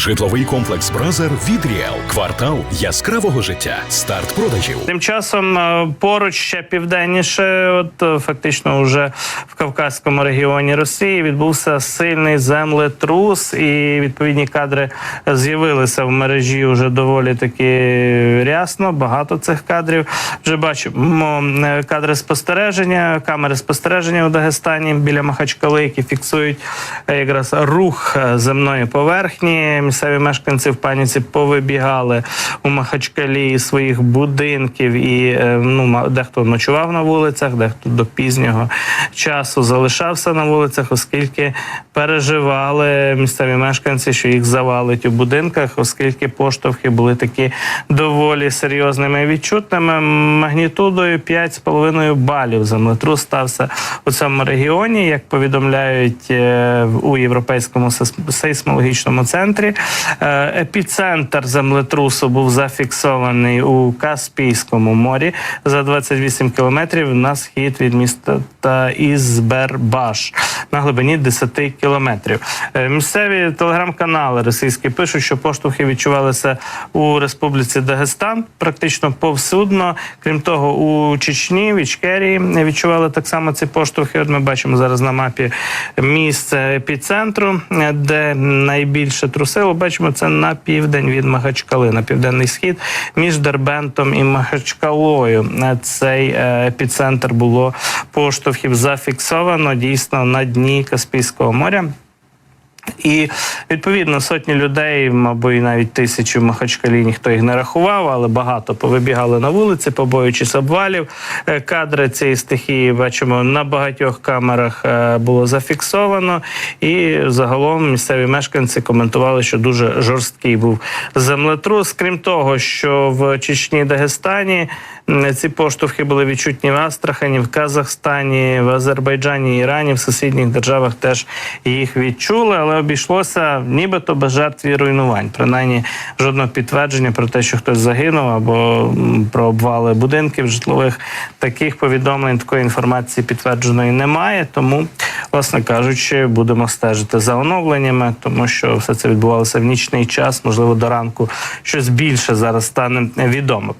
Житловий комплекс Бразер від Ріел. Квартал яскравого життя. Старт продажів. Тим часом е, поруч ще південніше, от е, фактично, вже в Кавказькому регіоні Росії відбувся сильний землетрус, і відповідні кадри з'явилися в мережі вже доволі таки рясно. Багато цих кадрів вже бачимо е, кадри спостереження, камери спостереження у Дагестані біля Махачкали, які фіксують якраз рух земної поверхні. Місцеві мешканці в паніці повибігали у Махачкалі із своїх будинків, і е, ну дехто ночував на вулицях, дехто до пізнього часу залишався на вулицях, оскільки переживали місцеві мешканці, що їх завалить у будинках, оскільки поштовхи були такі доволі серйозними і відчутними. Магнітудою 5,5 балів землетрус стався у цьому регіоні, як повідомляють е, у європейському сейс- сейсмологічному центрі. Е, Епіцентр землетрусу був зафіксований у Каспійському морі за 28 кілометрів на схід від міста Ізбербаш на глибині 10 кілометрів. Е, Місцеві телеграм-канали російські пишуть, що поштовхи відчувалися у Республіці Дагестан практично повсюдно. Крім того, у Чечні, в Ічкерії відчували так само ці поштовхи. От ми бачимо зараз на мапі місце епіцентру, е, де найбільше трусило. Бачимо це на південь від Махачкали, на південний схід між Дербентом і Махачкалою. Е, Цей е, епіцентр було поштовхів зафіксовано дійсно на дні Каспійського моря. І відповідно сотні людей, мабуть, навіть тисячі в Махачкалі ніхто їх не рахував, але багато повибігали на вулиці, побоюючись обвалів. Е, Кадри цієї стихії бачимо на багатьох камерах е, було зафіксовано. І загалом місцеві мешканці коментували, що дуже жорсткий був землетрус. Крім того, що в Чечні Дагестані ці поштовхи були відчутні в Астрахані, в Казахстані, в Азербайджані, Ірані, в сусідніх державах теж їх відчули, але обійшлося нібито без жертв і руйнувань. Принаймні жодного підтвердження про те, що хтось загинув або про обвали будинків житлових. Таких повідомлень, такої інформації підтвердженої немає. Тому, власне кажучи, будемо стежити за оновленнями, тому що все це відбувалося в нічний час. Можливо, до ранку щось більше зараз стане відомо.